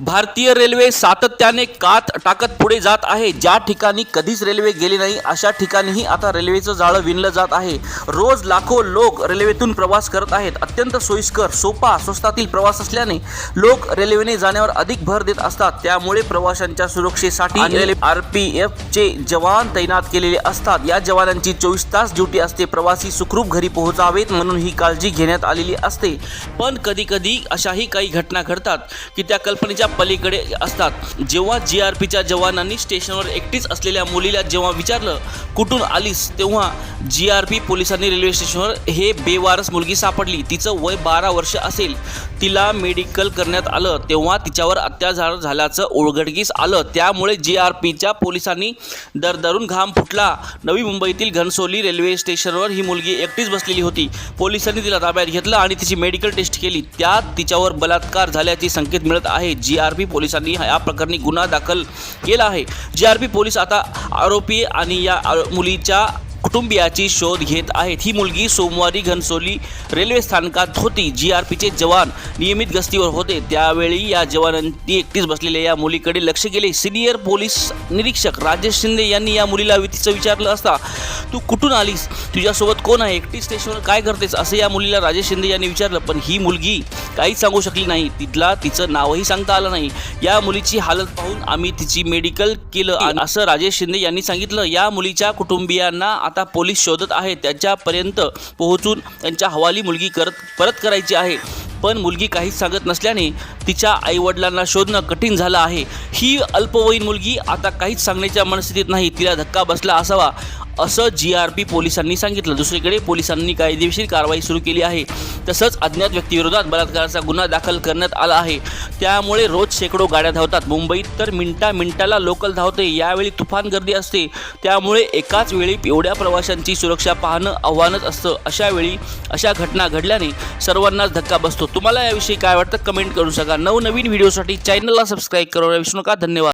भारतीय रेल्वे सातत्याने कात टाकत पुढे जात आहे. ज्या ठिकाणी कधीच रेल्वे गेली नाही अशा ठिकाणीही आता रेल्वेचं जाळं विणलं जात आहे. रोज लाखो लोक रेल्वेतून प्रवास करत आहेत. अत्यंत सोयीस्कर सोपा स्वस्तातील प्रवास असल्याने लोक रेल्वेने जाण्यावर अधिक भर देत असतात. त्यामुळे प्रवाशांच्या सुरक्षेसाठी रेल्वे आर पी चे जवान तैनात केलेले असतात. या जवानांची चोवीस तास ड्युटी असते. प्रवासी सुखरूप घरी पोहोचावेत म्हणून ही काळजी घेण्यात आलेली असते. पण कधी कधी अशाही काही घटना घडतात की त्या कल्पनेच्या पलीकडे असतात. जेव्हा जी आर पीच्या जवानांनी स्टेशनवर एकटीच असलेल्या मुलीला जेव्हा विचारलं कुठून आलीस? तेव्हा जी आर पी पोलिसांनी रेल्वे स्टेशनवर हे बेवारस मुलगी सापडली. तिचं वय बारा वर्ष असेल. तिला मेडिकल करण्यात आलं. तेव्हा तिच्यावर अत्याचार झाल्याचं उघडकीस आलं. त्यामुळे जी आर पीच्या पोलिसांनी दरदरून घाम फुटला. नवी मुंबईतील घनसोली रेल्वे स्टेशनवर ही मुलगी एकटीच बसलेली होती. पोलिसांनी तिला ताब्यात घेतलं आणि तिची मेडिकल टेस्ट केली. त्यात तिच्यावर बलात्कार झाल्याचे संकेत मिळत आहे. जी आर पी पोलिसांनी या प्रकरणी गुन्हा दाखल केला आहे. जी आर पी पोलीस आता आरोपी आणि या मुलीच्या कुटुंबियाची शोध घेत आहेत. ही मुलगी सोमवारी घनसोली रेल्वे स्थानकात होती. जी आर पीचे जवान नियमित गस्तीवर होते. त्यावेळी या जवानांनी एकटीच बसलेल्या या मुलीकडे लक्ष गेले सिनियर पोलीस निरीक्षक राजेश शिंदे यांनी या मुलीला तिचं विचारलं असता तू कुठून आलीस? तुझ्यासोबत कोण आहे? एकटी स्टेशनवर काय करतेस? असं या मुलीला राजेश शिंदे यांनी विचारलं. पण ही मुलगी काहीच सांगू शकली नाही. तिथला तिचं नावही सांगता आलं नाही. या मुलीची हालत पाहून आम्ही तिची मेडिकल केलं. आणि असं राजेश शिंदे यांनी सांगितलं. या मुलीच्या कुटुंबियांना आता पोलीस शोधत आहेत त्याच्यापर्यंत पोहोचून त्यांच्या हवाली मुलगी करत परत करायची आहे. पण मुलगी काहीच सांगत नसल्याने तिच्या आईवडिलांना शोधणं कठीण झालं आहे. ही अल्पवयीन मुलगी आता काहीच सांगण्याच्या मनस्थितीत नाही. तिला धक्का बसला असावा. असं जी आर पी पोलिसांनी सांगितलं. दुसरीकडे पोलिसांनी कायदेशीर कारवाई सुरू केली आहे. तसंच अज्ञात व्यक्तीविरोधात बलात्काराचा गुन्हा दाखल करण्यात आला आहे. त्यामुळे रोज शेकडो गाड्या धावतात. मुंबईत तर मिनटा मिनटाला लोकल धावते. यावेळी तुफान गर्दी असते. त्यामुळे एकाच वेळी एवढ्या प्रवाशांची सुरक्षा पाहणं आव्हानच असतं. अशा वेळी अशा घटना घडल्याने सर्वांनाच धक्का बसतो. तुम्हाला याविषयी काय वाटतं? कमेंट करू शका नवनवीन व्हिडिओसाठी चॅनलला सबस्क्राईब करायला विसरू नका. धन्यवाद.